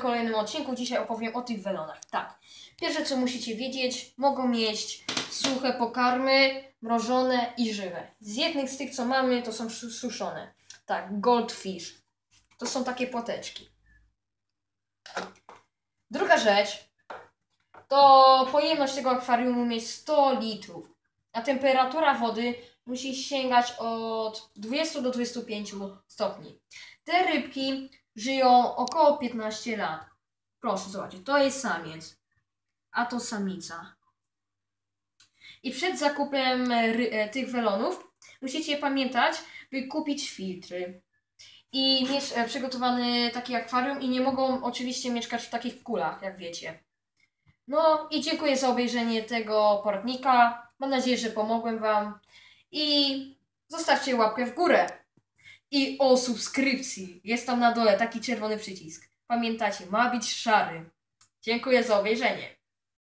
Kolejnym odcinku dzisiaj opowiem o tych welonach. Tak, pierwsze co musicie wiedzieć, mogą mieć suche pokarmy, mrożone i żywe. Z jednych z tych co mamy to są su- suszone. Tak, goldfish. To są takie płateczki. Druga rzecz to pojemność tego akwarium mieć 100 litrów, a temperatura wody musi sięgać od 20 do 25 stopni. Te rybki żyją około 15 lat. Proszę zobaczyć, to jest samiec, a to samica. I przed zakupem e, e, tych welonów musicie pamiętać, by kupić filtry i mieć e, przygotowany taki akwarium i nie mogą oczywiście mieszkać w takich kulach, jak wiecie. No i dziękuję za obejrzenie tego poradnika. Mam nadzieję, że pomogłem Wam i zostawcie łapkę w górę. I o subskrypcji. Jest tam na dole taki czerwony przycisk. Pamiętajcie, ma być szary. Dziękuję za obejrzenie.